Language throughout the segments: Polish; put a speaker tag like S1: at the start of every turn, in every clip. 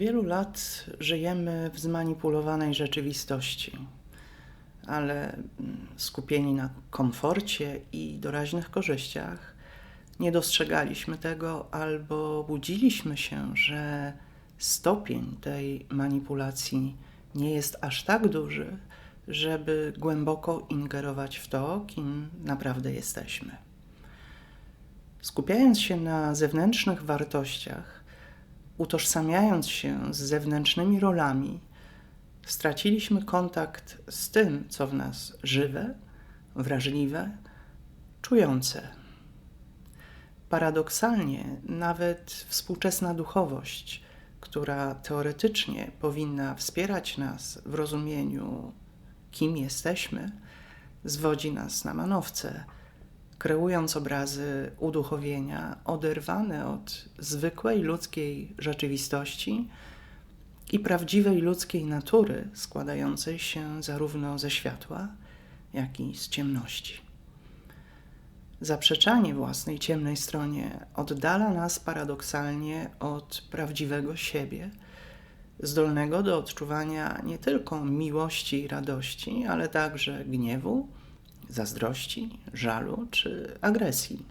S1: wielu lat żyjemy w zmanipulowanej rzeczywistości, ale mm, skupieni na komforcie i doraźnych korzyściach, nie dostrzegaliśmy tego albo budziliśmy się, że stopień tej manipulacji nie jest aż tak duży, żeby głęboko ingerować w to, kim naprawdę jesteśmy. Skupiając się na zewnętrznych wartościach, utożsamiając się z zewnętrznymi rolami, straciliśmy kontakt z tym, co w nas żywe, wrażliwe, czujące. Paradoksalnie, nawet współczesna duchowość, która teoretycznie powinna wspierać nas w rozumieniu, kim jesteśmy, zwodzi nas na manowce kreując obrazy uduchowienia oderwane od zwykłej ludzkiej rzeczywistości i prawdziwej ludzkiej natury, składającej się zarówno ze światła, jak i z ciemności. Zaprzeczanie własnej ciemnej stronie oddala nas paradoksalnie od prawdziwego siebie, zdolnego do odczuwania nie tylko miłości i radości, ale także gniewu, zazdrości, żalu czy agresji.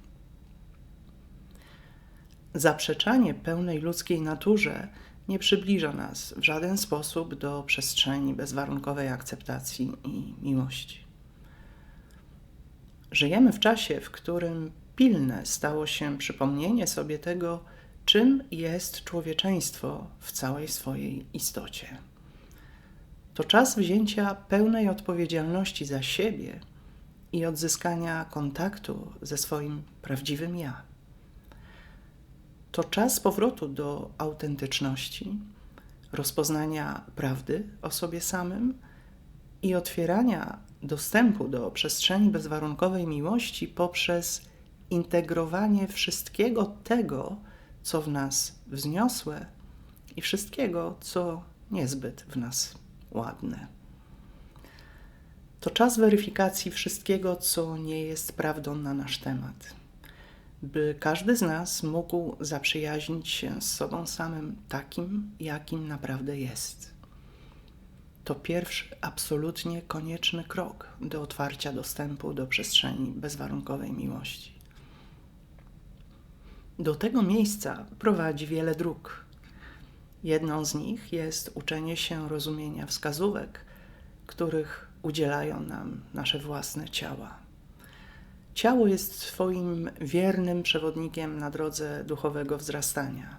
S1: Zaprzeczanie pełnej ludzkiej naturze nie przybliża nas w żaden sposób do przestrzeni bezwarunkowej akceptacji i miłości. Żyjemy w czasie, w którym pilne stało się przypomnienie sobie tego, czym jest człowieczeństwo w całej swojej istocie. To czas wzięcia pełnej odpowiedzialności za siebie i odzyskania kontaktu ze swoim prawdziwym ja. To czas powrotu do autentyczności, rozpoznania prawdy o sobie samym i otwierania dostępu do przestrzeni bezwarunkowej miłości poprzez integrowanie wszystkiego tego, co w nas wzniosłe i wszystkiego, co niezbyt w nas ładne. To czas weryfikacji wszystkiego, co nie jest prawdą na nasz temat, by każdy z nas mógł zaprzyjaźnić się z sobą samym takim, jakim naprawdę jest. To pierwszy, absolutnie konieczny krok do otwarcia dostępu do przestrzeni bezwarunkowej miłości. Do tego miejsca prowadzi wiele dróg. Jedną z nich jest uczenie się rozumienia wskazówek, których udzielają nam nasze własne ciała. Ciało jest Twoim wiernym przewodnikiem na drodze duchowego wzrastania.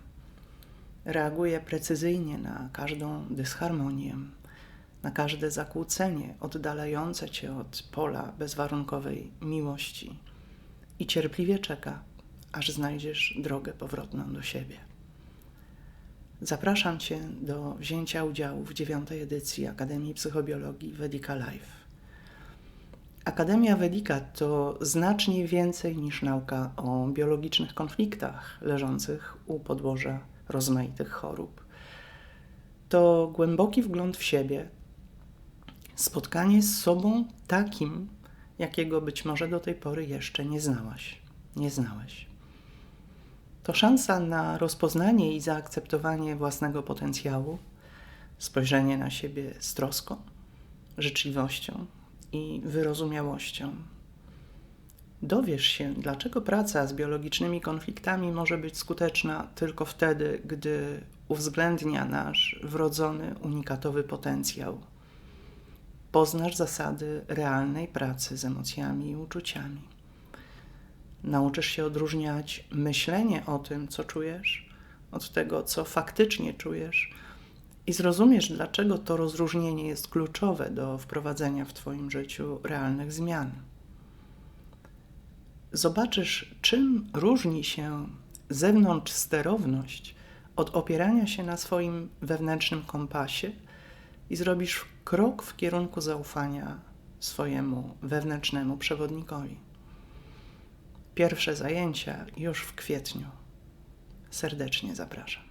S1: Reaguje precyzyjnie na każdą dysharmonię, na każde zakłócenie oddalające Cię od pola bezwarunkowej miłości i cierpliwie czeka, aż znajdziesz drogę powrotną do siebie. Zapraszam Cię do wzięcia udziału w dziewiątej edycji Akademii Psychobiologii Vedika Life. Akademia Vedika to znacznie więcej niż nauka o biologicznych konfliktach leżących u podłoża rozmaitych chorób. To głęboki wgląd w siebie, spotkanie z sobą takim, jakiego być może do tej pory jeszcze nie znałaś, nie znałeś to szansa na rozpoznanie i zaakceptowanie własnego potencjału, spojrzenie na siebie z troską, życzliwością i wyrozumiałością. Dowiesz się, dlaczego praca z biologicznymi konfliktami może być skuteczna tylko wtedy, gdy uwzględnia nasz wrodzony, unikatowy potencjał. Poznasz zasady realnej pracy z emocjami i uczuciami nauczysz się odróżniać myślenie o tym, co czujesz, od tego, co faktycznie czujesz, i zrozumiesz, dlaczego to rozróżnienie jest kluczowe do wprowadzenia w Twoim życiu realnych zmian. Zobaczysz, czym różni się zewnątrz sterowność od opierania się na swoim wewnętrznym kompasie i zrobisz krok w kierunku zaufania swojemu wewnętrznemu przewodnikowi. Pierwsze zajęcia już w kwietniu. Serdecznie zapraszam.